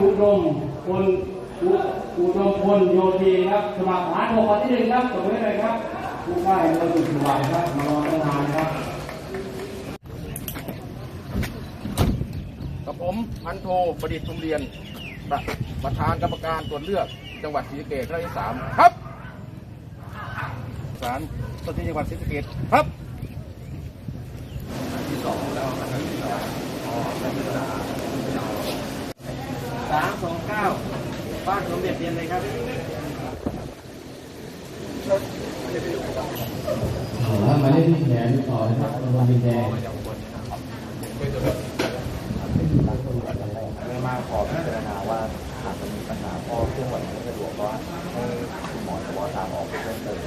อุดมพลอุอุดมพลโยธีครับสมัครฐานหกที่หนึ่งครับตรงนี้เลยครับผู้ใกล้เราอยู่สบายครับมารอตั้งนานครับกับผมพันโทประดิษฐ์ชุมเรียนประประธานกรรมการตรวจเลือกจังหวัดศรีสะเกษครั้งที่สามครับศาลต้นที่จังหวัดศรีสะเกษครับที่สองแล้วครั้งที่สองอ๋อ สามสองเก้า บ้านสมเด็จเรียนเลยครับเอาละมาเล่นที่แขนต่อนะครับรางวัลดินแดงไม่มากขอพิจารณาว่าอาจจะมีปัญหาข้อเคลื่อนไหวไม่สะดวกว่าให้คุณหมอเฉพาะทางออกเพิ่มเติม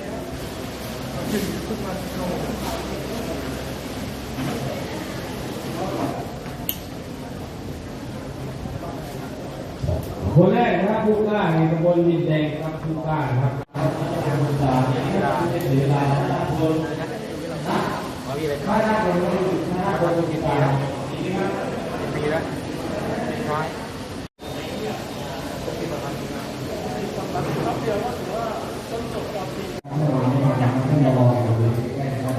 ค คนแรกนะครับผู้กล้าในตำบลดินแดงครับผู้กล้านะครับคุณตาเสียเวลาคนถ้าถ้าคนถ้าคนกี่ปีครับปีแล้วน้อยให้มารออยู่เลยใกล้ๆนะครับ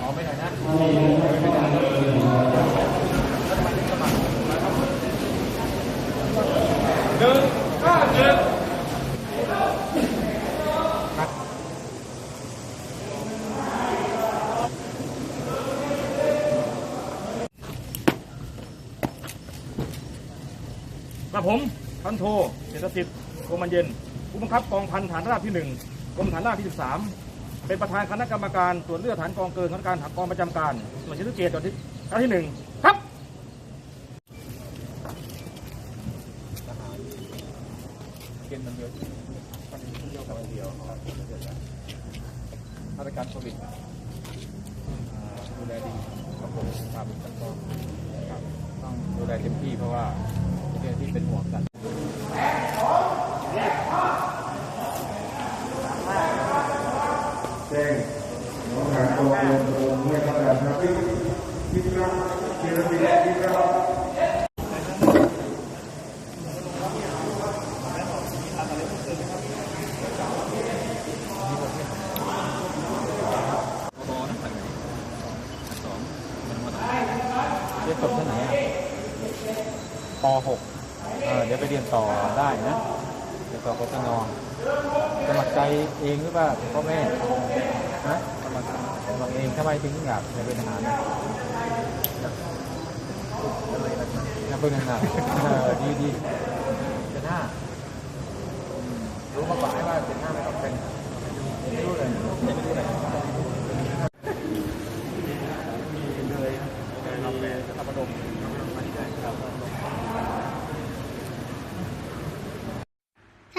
ขอไม่หน่อยนะ ไม่ไม่ไม่ได้เลย กับผมพันโทเศรษฐสิทธิ์โกมันเย็น ผู้บังคับกองพันฐานราบที่หนึ่งกรมฐานราบที่สิบสามเป็นประธานคณะกรรมการตรวจเลือกฐานกองเกินคณะการหักกองประจำการหน่วยชิลุเกตตอนที่ครั้งที่หนึ่งครับ เกณฑ์มันเยอะมันเดียวกับเดียวครับ มาตรการโควิดดูแลดีครับผมครับขั้นตอนครับต้องดูแลเต็มที่เพราะว่าเจ้าหน้าที่เป็นห่วงกันแจ้งน้องหานตัวรวมรวมด้วยกันนะครับที่ที่เราที่เราที่เราเรีย จบที่ไหนอะป .6 เออเดี๋ยวไปเรียนต่อได้นะเรียนต่อกศนสมัครใจเองหรือว่าพ่อแม่ฮะสมัครสมัครเองทำไมถึงอยากจะเป็นทหารนะอยากเป็นทหารเออดีดีเป็นหน้ารู้มาก่อนไหมว่าเป็นหน้าไม่ต้องเป็นไม่รู้เลยไม่รู้เลยการทำแผนทำระดมมาที่ไหนครับ ส